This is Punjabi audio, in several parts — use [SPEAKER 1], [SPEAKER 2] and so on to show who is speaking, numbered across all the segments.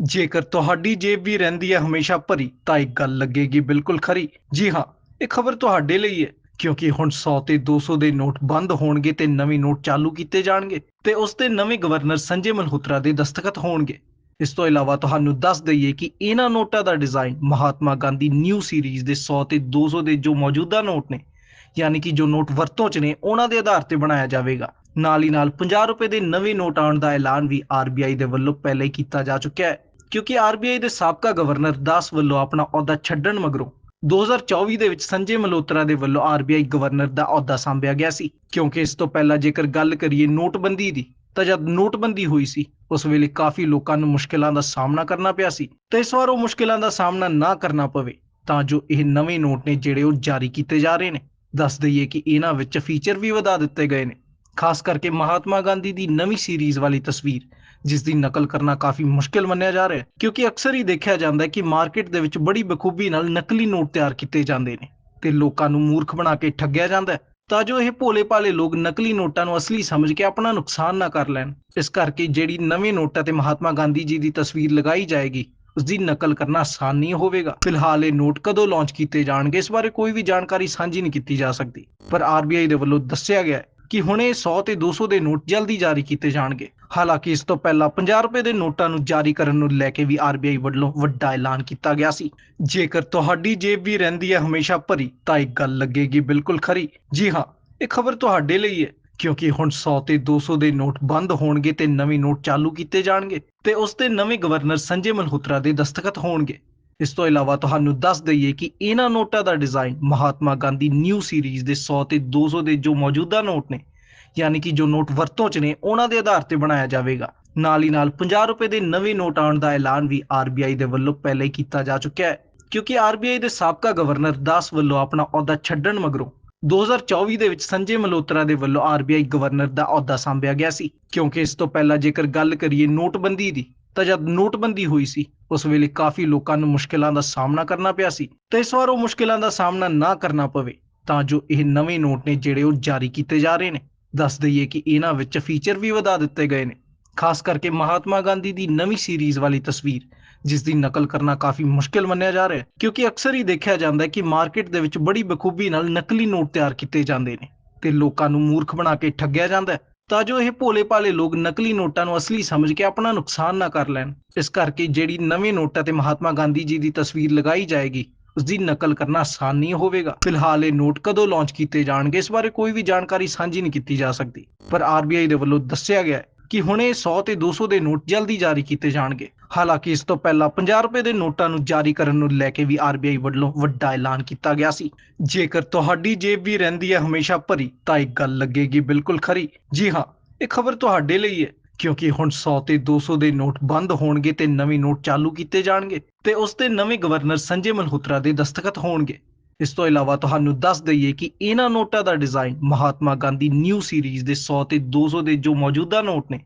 [SPEAKER 1] ਜੇਕਰ ਤੁਹਾਡੀ ਜੇਬ ਵੀ ਰਹਿੰਦੀ ਹੈ ਹਮੇਸ਼ਾ ਭਰੀ, ਤਾਂ ਇੱਕ ਗੱਲ ਲੱਗੇਗੀ ਬਿਲਕੁਲ ਖਰੀ। ਜੀ ਹਾਂ, ਇਹ ਖਬਰ ਤੁਹਾਡੇ ਲਈ ਹੈ, ਕਿਉਂਕਿ ਹੁਣ 100 ਤੇ 200 ਦੇ ਨੋਟ ਬੰਦ ਹੋਣਗੇ ਤੇ ਨਵੇਂ ਨੋਟ ਚਾਲੂ ਕੀਤੇ ਜਾਣਗੇ ਤੇ ਉਸ ਤੇ ਨਵੇਂ ਗਵਰਨਰ ਸੰਜੇ ਮਲਹੋਤਰਾ ਦੇ ਦਸਤਖਤ ਹੋਣਗੇ। ਇਸ ਤੋਂ ਇਲਾਵਾ ਤੁਹਾਨੂੰ ਦੱਸ ਦਈਏ ਕਿ ਇਹਨਾਂ ਨੋਟਾਂ ਦਾ design Mahatma Gandhi new series ਦੇ 100 ਤੇ 200 ਦੇ ਜੋ ਮੌਜੂਦਾ ਨੋਟ ਨੇ, ਯਾਨੀ ਕਿ ਜੋ ਨੋਟ ਵਰਤੋਂ 'ਚ ਨੇ, ਉਹਨਾਂ ਦੇ ਆਧਾਰ ਤੇ ਬਣਾਇਆ ਜਾਵੇਗਾ। ਨਾਲ ਹੀ ਨਾਲ 50 ਰੁਪਏ ਦੇ ਨਵੇਂ ਨੋਟ ਆਉਣ ਦਾ ਐਲਾਨ ਵੀ ਆਰਬੀਆਈ ਦੇ ਵੱਲੋਂ ਪਹਿਲਾਂ ਹੀ ਕੀਤਾ ਜਾ ਚੁੱਕਿਆ ਹੈ। ਕਿਉਂਕਿ ਆਰਬੀਆਈ ਦੇ ਸਾਬਕਾ ਗਵਰਨਰ ਦਾਸ ਵੱਲੋਂ ਆਪਣਾ ਅਹੁਦਾ ਛੱਡਣ ਮਗਰੋਂ 2024 ਦੇ ਵਿੱਚ ਸੰਜੇ ਮਲਹੋਤਰਾ ਦੇ ਵੱਲੋਂ ਆਰਬੀਆਈ ਗਵਰਨਰ ਦਾ ਅਹੁਦਾ ਸੰਭਿਆ ਗਿਆ ਸੀ। ਕਿਉਂਕਿ ਇਸ ਤੋਂ ਪਹਿਲਾਂ ਜੇਕਰ ਗੱਲ ਕਰੀਏ ਨੋਟਬੰਦੀ ਦੀ, ਤਾਂ ਜਦ ਨੋਟਬੰਦੀ ਹੋਈ ਸੀ, ਉਸ ਵੇਲੇ ਕਾਫੀ ਲੋਕਾਂ ਨੂੰ ਮੁਸ਼ਕਲਾਂ ਦਾ ਸਾਹਮਣਾ ਕਰਨਾ ਪਿਆ ਸੀ। ਤੇ ਇਸ ਵਾਰ ਉਹ ਮੁਸ਼ਕਲਾਂ ਦਾ ਸਾਹਮਣਾ ਨਾ ਕਰਨਾ ਪਵੇ, ਤਾਂ ਜੋ ਇਹ ਨਵੇਂ ਨੋਟ ਨੇ ਜਿਹੜੇ ਉਹ ਜਾਰੀ ਕੀਤੇ ਜਾ ਰਹੇ ਨੇ। ਦੱਸ ਦਈਏ ਕਿ ਇਹਨਾਂ ਵਿੱਚ ਫੀਚਰ ਵੀ ਵਧਾ ਦਿੱਤੇ ਗਏ ਨੇ। ਖਾਸ ਕਰਕੇ ਮਹਾਤਮਾ ਗਾਂਧੀ ਦੀ ਨਵੀਂ ਸੀਰੀਜ਼ ਵਾਲੀ ਤਸਵੀਰ ਜਿਸ ਦੀ ਨਕਲ ਕਰਨਾ ਕਾਫੀ ਮੁਸ਼ਕਿਲ ਮੰਨਿਆ ਜਾ ਰਿਹਾ ਹੈ। ਕਿਉਂਕਿ ਅਕਸਰ ਹੀ ਦੇਖਿਆ ਜਾਂਦਾ ਹੈ ਕਿ ਮਾਰਕੀਟ ਦੇ ਵਿੱਚ ਬੜੀ ਬਖੂਬੀ ਨਾਲ ਨਕਲੀ ਨੋਟ ਤਿਆਰ ਕੀਤੇ ਜਾਂਦੇ ਨੇ ਤੇ ਲੋਕਾਂ ਨੂੰ ਮੂਰਖ ਬਣਾ ਕੇ ਠੱਗਿਆ ਜਾਂਦਾ ਹੈ। ਤਾਂ ਜੋ ਇਹ ਭੋਲੇ-ਭਾਲੇ ਲੋਕ ਨਕਲੀ ਨੋਟਾਂ ਨੂੰ ਅਸਲੀ ਸਮਝ ਕੇ ਆਪਣਾ ਨੁਕਸਾਨ ਨਾ ਕਰ ਲੈਣ। ਇਸ ਕਰਕੇ ਜਿਹੜੀ ਨਵੇਂ ਨੋਟਾਂ ਤੇ ਮਹਾਤਮਾ ਗਾਂਧੀ ਜੀ ਦੀ ਤਸਵੀਰ ਲਗਾਈ ਜਾਏਗੀ ਉਸ ਦੀ ਨਕਲ ਕਰਨਾ ਆਸਾਨ ਨਹੀਂ ਹੋਵੇਗਾ। ਫਿਲਹਾਲ ਇਹ ਨੋਟ ਕਦੋਂ ਲਾਂਚ ਕੀਤੇ ਜਾਣਗੇ, ਇਸ ਬਾਰੇ ਕੋਈ ਵੀ ਜਾਣਕਾਰੀ ਸਾਂਝੀ ਨਹੀਂ ਕੀਤੀ ਜਾ ਸਕਦੀ। ਪਰ ਆਰਬੀਆਈ ਦੇ ਵੱਲੋਂ ਦੱਸਿਆ ਗਿਆ ਹੈ ਕਿ ਹੁਣੇ ਇਹ 100 ਤੇ 200 ਦੇ ਨੋਟ ਜਲਦੀ ਜਾਰੀ ਕੀਤੇ ਜਾਣਗੇ। ਹਾਲਾਂਕਿ ਇਸ ਤੋਂ ਪਹਿਲਾਂ 50 ਰੁਪਏ ਦੇ ਨੋਟਾਂ ਨੂੰ ਜਾਰੀ ਕਰਨ ਨੂੰ ਲੈ ਕੇ ਵੀ ਆਰਬੀਆਈ ਵੱਲੋਂ ਵੱਡਾ ਐਲਾਨ ਕੀਤਾ ਗਿਆ ਸੀ। ਜੇਕਰ ਤੁਹਾਡੀ ਜੇਬ ਵੀ ਰਹਿੰਦੀ ਹੈ ਹਮੇਸ਼ਾ ਭਰੀ, ਤਾਂ ਇੱਕ ਗੱਲ ਲੱਗੇਗੀ ਬਿਲਕੁਲ ਖਰੀ। ਜੀ ਹਾਂ, ਇਹ ਖਬਰ ਤੁਹਾਡੇ ਲਈ ਹੈ, ਕਿਉਂਕਿ ਹੁਣ 100 ਤੇ 200 ਦੇ ਨੋਟ ਬੰਦ ਹੋਣਗੇ ਤੇ ਨਵੇਂ ਨੋਟ ਚਾਲੂ ਕੀਤੇ ਜਾਣਗੇ ਤੇ ਉਸ ਤੇ ਨਵੇਂ ਗਵਰਨਰ ਸੰਜੇ ਮਲਹੋਤਰਾ ਦੇ ਦਸਤਖਤ ਹੋਣਗੇ। ਇਸ ਤੋਂ ਇਲਾਵਾ ਤੁਹਾਨੂੰ ਦੱਸ ਦਈਏ ਕਿ ਇਹਨਾਂ ਨੋਟਾਂ ਦਾ design Mahatma Gandhi new series ਦੇ 100 ਤੇ 200 ਦੇ ਜੋ ਮੌਜੂਦਾ ਨੋਟ ਨੇ ਯਾਨੀ ਕਿ ਜੋ ਨੋਟ ਵਰਤੋਂ 'ਚ ਨੇ, ਉਹਨਾਂ ਦੇ ਆਧਾਰ ਤੇ ਬਣਾਇਆ ਜਾਵੇਗਾ। ਨਾਲ ਹੀ ਨਾਲ 50 ਰੁਪਏ ਦੇ ਨਵੇਂ ਨੋਟ ਆਉਣ ਦਾ ਐਲਾਨ ਵੀ ਆਰਬੀਆਈ ਦੇ ਵੱਲੋਂ ਪਹਿਲੇ ਹੀ ਕੀਤਾ ਜਾ ਚੁੱਕਿਆ ਹੈ। ਕਿਉਂਕਿ ਆਰਬੀਆਈ ਦੇ ਸਾਬਕਾ ਗਵਰਨਰ ਦਾਸ ਵੱਲੋਂ ਆਪਣਾ ਅਹੁਦਾ ਛੱਡਣ ਮਗਰੋਂ 2024 ਦੇ ਵਿੱਚ ਸੰਜੇ ਮਲਹੋਤਰਾ ਦੇ ਵੱਲੋਂ ਆਰਬੀਆਈ ਗਵਰਨਰ ਦਾ ਅਹੁਦਾ ਸੰਭਿਆ ਗਿਆ ਸੀ। ਕਿਉਂਕਿ ਇਸ ਤੋਂ ਪਹਿਲਾਂ ਜੇਕਰ ਗੱਲ ਕਰੀਏ ਨੋਟਬੰਦੀ ਦੀ, ਤਾਂ ਜਦ ਨੋਟਬੰਦੀ ਹੋਈ ਸੀ, ਉਸ ਵੇਲੇ ਕਾਫੀ ਲੋਕਾਂ ਨੂੰ ਮੁਸ਼ਕਲਾਂ ਦਾ ਸਾਹਮਣਾ ਕਰਨਾ ਪਿਆ ਸੀ। ਤੇ ਇਸ ਵਾਰ ਉਹ ਮੁਸ਼ਕਲਾਂ ਦਾ ਸਾਹਮਣਾ ਨਾ ਕਰਨਾ ਪਵੇ, ਤਾਂ ਜੋ ਇਹ ਨਵੇਂ ਨੋਟ ਨੇ ਜਿਹੜੇ ਉਹ ਜਾਰੀ ਕੀਤੇ ਜਾ ਰਹੇ ਨੇ। ਦੱਸ ਦਈਏ ਕਿ ਇਹਨਾਂ ਵਿੱਚ ਫੀਚਰ ਵੀ ਵਧਾ ਦਿੱਤੇ ਗਏ ਨੇ। ਖਾਸ ਕਰਕੇ ਮਹਾਤਮਾ ਗਾਂਧੀ ਦੀ ਨਵੀਂ ਸੀਰੀਜ਼ ਵਾਲੀ ਤਸਵੀਰ, ਜਿਸ ਦੀ ਨਕਲ ਕਰਨਾ ਕਾਫੀ ਮੁਸ਼ਕਿਲ ਮੰਨਿਆ ਜਾ ਰਿਹਾ ਹੈ, ਕਿਉਂਕਿ ਅਕਸਰ ਹੀ ਦੇਖਿਆ ਜਾਂਦਾ ਹੈ ਕਿ ਮਾਰਕੀਟ ਦੇ ਵਿੱਚ ਬੜੀ ਬਖੂਬੀ ਨਾਲ ਨਕਲੀ ਨੋਟ ਤਿਆਰ ਕੀਤੇ ਜਾਂਦੇ ਨੇ ਤੇ ਲੋਕਾਂ ਨੂੰ ਮੂਰਖ ਬਣਾ ਕੇ ਠੱਗਿਆ ਜਾਂਦਾ ਹੈ, ਤਾਂ ਜੋ ਇਹ ਭੋਲੇ-ਭਾਲੇ ਲੋਕ ਨਕਲੀ ਨੋਟਾਂ ਨੂੰ ਅਸਲੀ ਸਮਝ ਕੇ ਆਪਣਾ ਨੁਕਸਾਨ ਨਾ ਕਰ ਲੈਣ। ਇਸ ਕਰਕੇ ਜਿਹੜੀ ਨਵੇਂ ਨੋਟਾਂ ਤੇ ਮਹਾਤਮਾ ਗਾਂਧੀ ਜੀ ਦੀ ਤਸਵੀਰ ਲਗਾਈ ਜਾਏਗੀ ਉਸ ਦੀ ਨਕਲ ਕਰਨਾ ਆਸਾਨ ਨਹੀਂ ਹੋਵੇਗਾ। ਫਿਲਹਾਲ ਇਹ ਨੋਟ ਕਦੋਂ ਲਾਂਚ ਕੀਤੇ ਜਾਣਗੇ, ਇਸ ਬਾਰੇ ਕੋਈ ਵੀ ਜਾਣਕਾਰੀ ਸਾਂਝੀ ਨਹੀਂ ਕੀਤੀ ਜਾ ਸਕਦੀ। ਪਰ ਆਰਬੀਆਈ ਦੇ ਵੱਲੋਂ ਦੱਸਿਆ ਗਿਆ ਹੈ ਕਿ ਹੁਣ 100 ਤੇ 200 ਦੇ ਨੋਟ ਜਲਦੀ ਜਾਰੀ ਕੀਤੇ ਜਾਣਗੇ। ਹਾਲਾਂਕਿ ਇਸ ਤੋਂ ਪਹਿਲਾਂ 50 ਰੁਪਏ ਦੇ ਨੋਟਾਂ ਨੂੰ ਜਾਰੀ ਕਰਨ ਨੂੰ ਲੈ ਕੇ ਵੀ ਆਰਬੀਆਈ ਵੱਲੋਂ ਵੱਡਾ ਐਲਾਨ ਕੀਤਾ ਗਿਆ ਸੀ। ਜੇਕਰ ਤੁਹਾਡੀ ਜੇਬ ਵੀ ਰਹਿੰਦੀ ਹੈ ਹਮੇਸ਼ਾ ਭਰੀ, ਤਾਂ ਇੱਕ ਗੱਲ ਲੱਗੇਗੀ ਬਿਲਕੁਲ ਖਰੀ। ਜੀ ਹਾਂ, ਇਹ ਖਬਰ ਤੁਹਾਡੇ ਲਈ ਹੈ। ਕਿਉਂਕਿ ਹੁਣ 100 ਤੇ 200 ਦੇ ਨੋਟ ਬੰਦ ਹੋਣਗੇ ਤੇ ਨਵੇਂ ਨੋਟ ਚਾਲੂ ਕੀਤੇ ਜਾਣਗੇ ਤੇ ਉਸ ਤੇ ਨਵੇਂ ਗਵਰਨਰ ਸੰਜੇ ਮਲਹੋਤਰਾ ਦੇ ਦਸਤਖਤ ਹੋਣਗੇ। ਇਸ ਤੋਂ ਇਲਾਵਾ ਤੁਹਾਨੂੰ ਦੱਸ ਦਈਏ ਕਿ ਇਹਨਾਂ ਨੋਟਾਂ ਦਾ design Mahatma Gandhi new series ਦੇ 100 ਤੇ 200 ਦੇ ਜੋ ਮੌਜੂਦਾ ਨੋਟ ਨੇ,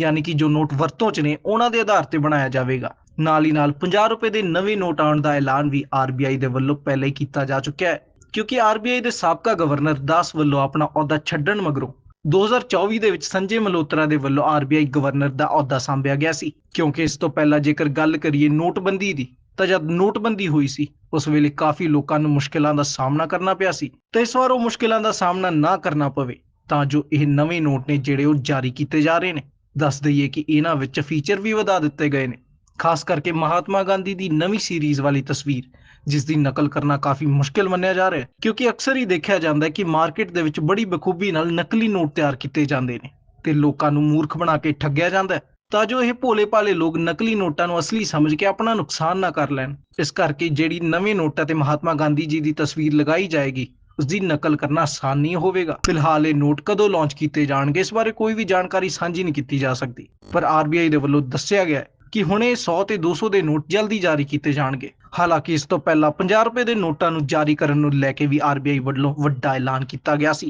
[SPEAKER 1] ਯਾਨੀ ਕਿ ਜੋ ਨੋਟ ਵਰਤੋਂ 'ਚ ਨੇ, ਉਹਨਾਂ ਦੇ ਆਧਾਰ ਤੇ ਬਣਾਇਆ ਜਾਵੇਗਾ। ਨਾਲ ਹੀ ਨਾਲ 50 ਰੁਪਏ ਦੇ ਨਵੇਂ ਨੋਟ ਆਉਣ ਦਾ ਐਲਾਨ ਵੀ ਆਰਬੀਆਈ ਦੇ ਵੱਲੋਂ ਪਹਿਲਾਂ ਹੀ ਕੀਤਾ ਜਾ ਚੁੱਕਿਆ ਹੈ, ਕਿਉਂਕਿ ਆਰਬੀਆਈ ਦੇ ਸਾਬਕਾ ਗਵਰਨਰ ਦਾਸ ਵੱਲੋਂ ਆਪਣਾ ਅਹੁਦਾ ਛੱਡਣ ਮਗਰੋਂ 2024 ਦੇ ਵਿੱਚ ਸੰਜੇ ਮਲਹੋਤਰਾ ਦੇ ਵੱਲੋਂ ਆਰਬੀਆਈ ਗਵਰਨਰ ਦਾ ਅਹੁਦਾ ਸੰਭਿਆ ਗਿਆ ਸੀ, ਕਿਉਂਕਿ ਇਸ ਤੋਂ ਪਹਿਲਾਂ ਜੇਕਰ ਗੱਲ ਕਰੀਏ ਨੋਟਬੰਦੀ ਦੀ, ਤਾਂ ਜਦ ਨੋਟਬੰਦੀ ਹੋਈ ਸੀ, ਉਸ ਵੇਲੇ ਕਾਫੀ ਲੋਕਾਂ ਨੂੰ ਮੁਸ਼ਕਲਾਂ ਦਾ ਸਾਹਮਣਾ ਕਰਨਾ ਪਿਆ ਸੀ। ਤੇ ਇਸ ਵਾਰ ਉਹ ਮੁਸ਼ਕਲਾਂ ਦਾ ਸਾਹਮਣਾ ਨਾ ਕਰਨਾ ਪਵੇ, ਤਾਂ ਜੋ ਇਹ ਨਵੇਂ ਨੋਟ ਨੇ ਜਿਹੜੇ ਉਹ ਜਾਰੀ ਕੀਤੇ ਜਾ ਰਹੇ ਨੇ। ਦੱਸ ਦਈਏ ਕਿ ਇਹਨਾਂ ਵਿੱਚ ਫੀਚਰ ਵੀ ਵਧਾ ਦਿੱਤੇ ਗਏ ਨੇ। ਖਾਸ ਕਰਕੇ ਮਹਾਤਮਾ ਗਾਂਧੀ ਦੀ ਨਵੀਂ ਸੀਰੀਜ਼ ਵਾਲੀ ਤਸਵੀਰ ਜਿਸ ਦੀ ਨਕਲ ਕਰਨਾ ਕਾਫੀ ਮੁਸ਼ਕਿਲ ਮੰਨਿਆ ਜਾ ਰਿਹਾ ਹੈ, ਕਿਉਂਕਿ ਅਕਸਰ ਹੀ ਦੇਖਿਆ ਜਾਂਦਾ ਹੈ ਕਿ ਮਾਰਕੀਟ ਦੇ ਵਿੱਚ ਬੜੀ ਬਖੂਬੀ ਨਾਲ ਨਕਲੀ ਨੋਟ ਤਿਆਰ ਕੀਤੇ ਜਾਂਦੇ ਨੇ ਤੇ ਲੋਕਾਂ ਨੂੰ ਮੂਰਖ ਬਣਾ ਕੇ ਠੱਗਿਆ ਜਾਂਦਾ ਹੈ। ਤਾਂ ਜੋ ਇਹ ਭੋਲੇ-ਭਾਲੇ ਲੋਕ ਨਕਲੀ ਨੋਟਾਂ ਨੂੰ ਅਸਲੀ ਸਮਝ ਕੇ ਆਪਣਾ ਨੁਕਸਾਨ ਨਾ ਕਰ ਲੈਣ, ਇਸ ਕਰਕੇ ਜਿਹੜੀ ਨਵੇਂ ਨੋਟਾਂ ਤੇ ਮਹਾਤਮਾ ਗਾਂਧੀ ਜੀ ਦੀ ਤਸਵੀਰ ਲਗਾਈ ਜਾਏਗੀ ਉਸ ਦੀ ਨਕਲ ਕਰਨਾ ਆਸਾਨ ਨਹੀਂ ਹੋਵੇਗਾ। ਫਿਲਹਾਲ ਇਹ ਨੋਟ ਕਦੋਂ ਲਾਂਚ ਕੀਤੇ ਜਾਣਗੇ, ਇਸ ਬਾਰੇ ਕੋਈ ਵੀ ਜਾਣਕਾਰੀ ਸਾਂਝੀ ਨਹੀਂ ਕੀਤੀ ਜਾ ਸਕਦੀ, ਪਰ ਆਰਬੀਆਈ ਦੇ ਵੱਲੋਂ ਦੱਸਿਆ ਗਿਆ ਹੈ ਕਿ ਹੁਣੇ ਇਹ 100 ਤੇ 200 ਦੇ ਨੋਟ ਜਲਦੀ ਜਾਰੀ ਕੀਤੇ ਜਾਣਗੇ। ਹਾਲਾਂਕਿ ਇਸ ਤੋਂ ਪਹਿਲਾਂ 50 ਰੁਪਏ ਦੇ ਨੋਟਾਂ ਨੂੰ ਜਾਰੀ ਕਰਨ ਨੂੰ ਲੈ ਕੇ ਵੀ ਆਰਬੀਆਈ ਵੱਲੋਂ ਵੱਡਾ ਐਲਾਨ ਕੀਤਾ ਗਿਆ ਸੀ।